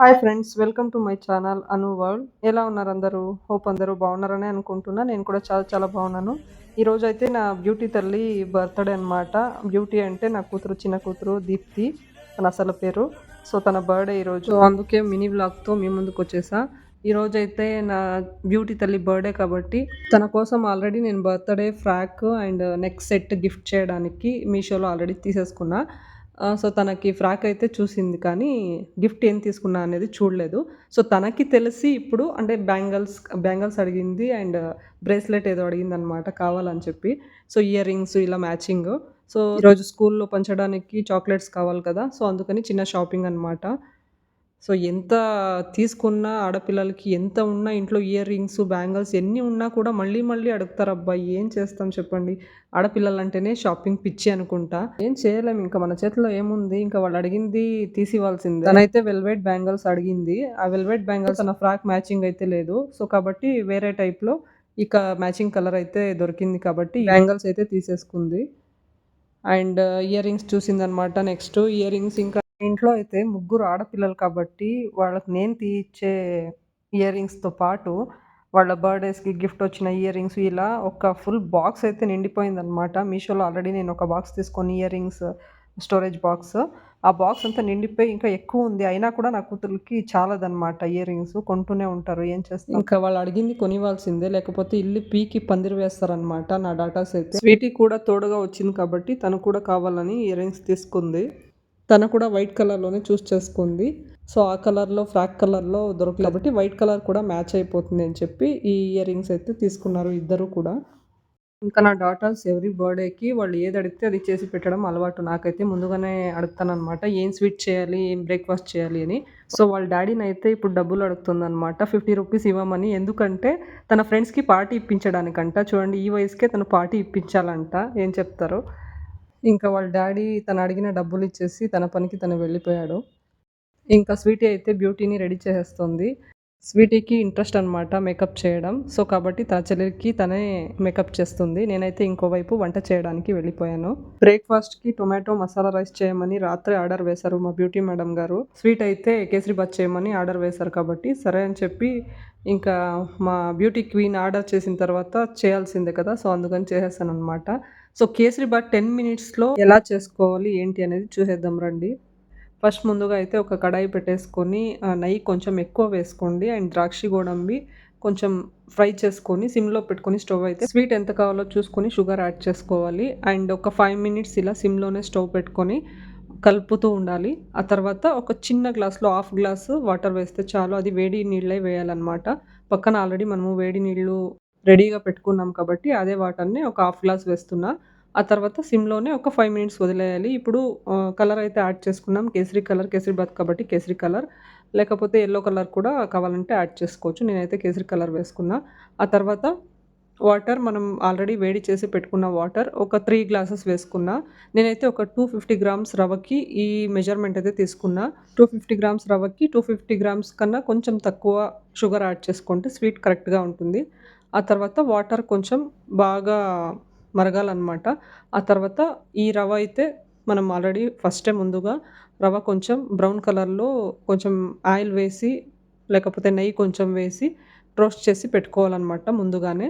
Hi friends welcome to my channel Anu world ఎలా ఉన్నారు అందరూ? హోప్ అందరూ బాగున్నారని అనుకుంటున్నా. నేను కూడా చాలా చాలా బాగున్నాను. ఈరోజు అయితే నా బ్యూటీ తల్లి బర్త్డే అనమాట బ్యూటీ అంటే నా కూతురు చిన్న కూతురు దీప్తి తన అసలు పేరు. సో తన బర్త్డే ఈరోజు అందుకే మినీ బ్లాగ్తో మీ ముందుకు వచ్చేసా. ఈరోజు అయితే నా బ్యూటీ తల్లి బర్త్డే కాబట్టి తన కోసం ఆల్రెడీ నేను birthday frock and neck set gift చేయడానికి మీషోలో ఆల్రెడీ తీసేసుకున్నా. సో తనకి ఫ్రాక్ అయితే చూసింది కానీ గిఫ్ట్ ఏం తీసుకున్నా అనేది చూడలేదు. సో తనకి తెలిసి ఇప్పుడు అంటే బ్యాంగిల్స్ బ్యాంగిల్స్ అడిగింది అండ్ బ్రేస్లెట్ ఏదో అడిగింది అనమాట కావాలని చెప్పి. సో ఇయర్ రింగ్స్ ఇలా మ్యాచింగ్. సో ఈరోజు స్కూల్లో పంచడానికి చాక్లెట్స్ కావాలి కదా సో అందుకని చిన్న షాపింగ్ అనమాట సో ఎంత తీసుకున్నా ఆడపిల్లలకి ఎంత ఉన్నా ఇంట్లో ఇయర్ రింగ్స్ బ్యాంగిల్స్ ఎన్ని ఉన్నా కూడా మళ్ళీ మళ్ళీ అడుగుతారు అబ్బాయి ఏం చేస్తాం చెప్పండి. ఆడపిల్లలు అంటేనే షాపింగ్ పిచ్చి అనుకుంటా. ఏం చేయలేము ఇంకా మన చేతిలో ఏముంది? ఇంకా వాళ్ళు అడిగింది తీసివ్వాల్సిందే. తనైతే వెల్వెట్ బ్యాంగిల్స్ అడిగింది. ఆ వెల్వెట్ బ్యాంగిల్స్ తన ఫ్రాక్ మ్యాచింగ్ అయితే లేదు. సో కాబట్టి వేరే టైప్లో ఇక మ్యాచింగ్ కలర్ అయితే దొరికింది కాబట్టి బ్యాంగిల్స్ అయితే తీసేసుకుంది. అండ్ ఇయర్ రింగ్స్ చూసిందనమాట నెక్స్ట్. ఇయర్ రింగ్స్ ఇంకా ఇంట్లో అయితే ముగ్గురు ఆడపిల్లలు కాబట్టి వాళ్ళకి నేను తీయిచ్చే ఇయర్ రింగ్స్తో పాటు వాళ్ళ బర్త్డేస్కి గిఫ్ట్ వచ్చిన ఇయర్ రింగ్స్ ఇలా ఒక ఫుల్ బాక్స్ అయితే నిండిపోయిందనమాట మీషోలో ఆల్రెడీ నేను ఒక బాక్స్ తీసుకొని ఇయర్ రింగ్స్ స్టోరేజ్ బాక్స్ ఆ బాక్స్ అంతా నిండిపోయి ఇంకా ఎక్కువ ఉంది. అయినా కూడా నా కూతురికి చాలదనమాట ఇయర్ రింగ్స్ కొంటూనే ఉంటారు. ఏం చేస్తారు ఇంకా వాళ్ళు అడిగింది కొనివ్వాల్సిందే. లేకపోతే ఇల్లు పీకి పందిరి వేస్తారనమాట నా డాటాస్ అయితే స్వీటీ కూడా తోడుగా వచ్చింది కాబట్టి తను కూడా కావాలని ఇయర్ రింగ్స్ తీసుకుంది. తను కూడా వైట్ కలర్లోనే చూస్ చేసుకుంది. సో ఆ కలర్లో ఫ్రాక్ కలర్లో దొరకలేదు. కాబట్టి వైట్ కలర్ కూడా మ్యాచ్ అయిపోతుంది అని చెప్పి ఈ ఇయర్ రింగ్స్ అయితే తీసుకున్నారు ఇద్దరు కూడా. ఇంకా నా డాటర్స్ ఎవ్రీ బర్త్డేకి వాళ్ళు ఏది అడిగితే అది చేసి పెట్టడం అలవాటు. నాకైతే ముందుగానే అడుగుతానమాట ఏం స్వీట్ చేయాలి? ఏం బ్రేక్ఫాస్ట్ చేయాలి? అని. సో వాళ్ళ డాడీని అయితే ఇప్పుడు డబ్బులు అడుగుతుందనమాట ఫిఫ్టీ రూపీస్ ఇవ్వమని. ఎందుకంటే తన ఫ్రెండ్స్కి పార్టీ ఇప్పించడానికంట. చూడండి ఈ వయసుకే తను పార్టీ ఇప్పించాలంట. ఏం చెప్తారో. ఇంకా వాళ్ళ డాడీ తను అడిగిన డబ్బులు ఇచ్చేసి తన పనికి తను వెళ్ళిపోయాడు. ఇంకా స్వీటీ అయితే బ్యూటీని రెడీ చేసేస్తుంది. స్వీటీకి ఇంట్రెస్ట్ అనమాట మేకప్ చేయడం. సో కాబట్టి తన చెల్లెలికి తనే మేకప్ చేస్తుంది. నేనైతే ఇంకోవైపు వంట చేయడానికి వెళ్ళిపోయాను. బ్రేక్ఫాస్ట్కి టొమాటో మసాలా రైస్ చేయమని రాత్రి ఆర్డర్ వేశారు మా బ్యూటీ మేడం గారు. స్వీట్ అయితే కేసరి బాత్ చేయమని ఆర్డర్ వేశారు కాబట్టి సరే అని చెప్పి ఇంకా మా బ్యూటీ క్వీన్ ఆర్డర్ చేసిన తర్వాత చేయాల్సిందే కదా. సో అందుకని చేసేసాను అనమాట సో కేసరి బాత్ టెన్ మినిట్స్లో ఎలా చేసుకోవాలి ఏంటి అనేది చూసేద్దాం రండి. ఫస్ట్ ముందుగా అయితే ఒక కడాయి పెట్టేసుకొని నెయ్యి కొంచెం ఎక్కువ వేసుకోండి. అండ్ ద్రాక్షి గోడంబి కొంచెం ఫ్రై చేసుకొని సిమ్లో పెట్టుకొని స్టవ్ అయితే స్వీట్ ఎంత కావాలో చూసుకొని షుగర్ యాడ్ చేసుకోవాలి. అండ్ ఒక ఫైవ్ మినిట్స్ ఇలా సిమ్లోనే స్టవ్ పెట్టుకొని కలుపుతూ ఉండాలి. ఆ తర్వాత ఒక చిన్న గ్లాస్లో హాఫ్ గ్లాస్ వాటర్ వేస్తే చాలు. అది వేడి నీళ్ళే వేయాలన్నమాట. పక్కన ఆల్రెడీ మనము వేడి నీళ్ళు రెడీగా పెట్టుకున్నాం కాబట్టి అదే వాటర్ని ఒక హాఫ్ గ్లాస్ వేస్తున్నా. ఆ తర్వాత సిమ్లోనే ఒక ఫైవ్ మినిట్స్ వదిలేయాలి. ఇప్పుడు కలర్ అయితే యాడ్ చేసుకున్నాం. కేసరి కలర్ కేసరి బాత్ కాబట్టి కేసరి కలర్. లేకపోతే ఎల్లో కలర్ కూడా కావాలంటే యాడ్ చేసుకోవచ్చు. నేనైతే కేసరి కలర్ వేసుకున్నా. ఆ తర్వాత వాటర్ మనం ఆల్రెడీ వేడి చేసి పెట్టుకున్న వాటర్ ఒక త్రీ గ్లాసెస్ వేసుకున్నా. నేనైతే ఒక టూ ఫిఫ్టీ గ్రామ్స్ రవ్వకి ఈ మెజర్మెంట్ అయితే తీసుకున్నా. టూ ఫిఫ్టీ గ్రామ్స్ రవ్వకి టూ ఫిఫ్టీ గ్రామ్స్ కన్నా కొంచెం తక్కువ షుగర్ యాడ్ చేసుకుంటే స్వీట్ కరెక్ట్గా ఉంటుంది. ఆ తర్వాత వాటర్ కొంచెం బాగా మరగాలన్నమాట. ఆ తర్వాత ఈ రవ అయితే మనం ఆల్రెడీ ఫస్టే ముందుగా రవ కొంచెం బ్రౌన్ కలర్లో కొంచెం ఆయిల్ వేసి లేకపోతే నెయ్యి కొంచెం వేసి రోస్ట్ చేసి పెట్టుకోవాలన్నమాట ముందుగానే.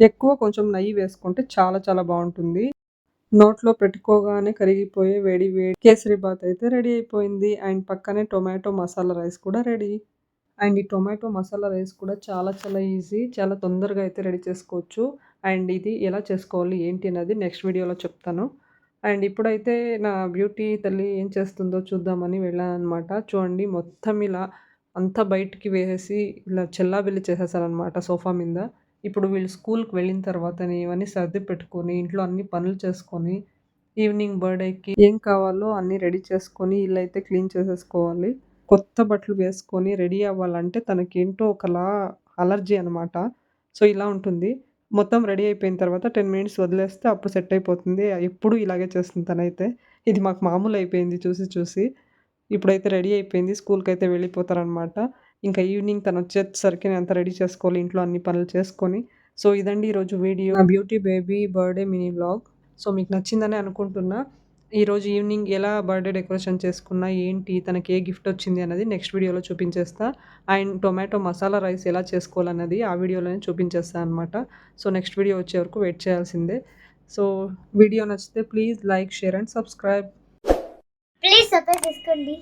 ఎక్కువ కొంచెం నెయ్యి వేసుకుంటే చాలా చాలా బాగుంటుంది. నోట్లో పెట్టుకోగానే కరిగిపోయే వేడి వేడి కేసరి బాత్ అయితే రెడీ అయిపోయింది. అండ్ పక్కనే టొమాటో మసాలా రైస్ కూడా రెడీ. అండ్ ఈ టొమాటో మసాలా రైస్ కూడా చాలా చాలా ఈజీ. చాలా తొందరగా అయితే రెడీ చేసుకోవచ్చు. అండ్ ఇది ఎలా చేసుకోవాలి ఏంటి అనేది నెక్స్ట్ వీడియోలో చెప్తాను. అండ్ ఇప్పుడైతే నా బ్యూటీ తల్లి ఏం చేస్తుందో చూద్దామని వెళ్ళాను అనమాట చూడండి మొత్తం ఇలా అంతా బయటికి వేసేసి ఇలా చెల్లాబిల్లి చేసేసారనమాట సోఫా మీద. ఇప్పుడు వీళ్ళు స్కూల్కి వెళ్ళిన తర్వాత ఇవన్నీ సర్ది పెట్టుకొని ఇంట్లో అన్ని పనులు చేసుకొని ఈవినింగ్ బర్త్డేకి ఏం కావాలో అన్నీ రెడీ చేసుకొని ఇల్లు అయితే క్లీన్ చేసేసుకోవాలి. కొత్త బట్టలు వేసుకొని రెడీ అవ్వాలంటే తనకేంటో ఒకలా అలర్జీ అనమాట సో ఇలా ఉంటుంది. మొత్తం రెడీ అయిపోయిన తర్వాత టెన్ మినిట్స్ వదిలేస్తే అప్పుడు సెట్ అయిపోతుంది. ఎప్పుడు ఇలాగే చేస్తుంది తనైతే. ఇది మాకు మామూలు అయిపోయింది చూసి చూసి. ఇప్పుడైతే రెడీ అయిపోయింది. స్కూల్కి అయితే వెళ్ళిపోతారనమాట ఇంకా ఈవినింగ్ తను వచ్చేసరికి నేను అంత రెడీ చేసుకోవాలి. ఇంట్లో అన్ని పనులు చేసుకొని. సో ఇదండి ఈరోజు video. Beauty baby birthday mini blog. So మీకు నచ్చిందని అనుకుంటున్నా. ఈరోజు ఈవినింగ్ ఎలా బర్త్డే డెకరేషన్ చేసుకున్నా ఏంటి తనకి ఏ గిఫ్ట్ వచ్చింది అన్నది నెక్స్ట్ వీడియోలో చూపించేస్తా. అండ్ టొమాటో మసాలా రైస్ ఎలా చేసుకోవాలన్నది ఆ వీడియోలోనే చూపించేస్తా అనమాట సో నెక్స్ట్ వీడియో వచ్చే వరకు వెయిట్ చేయాల్సిందే. సో వీడియో నచ్చితే please like share and subscribe. Please subscribe చేసుకోండి.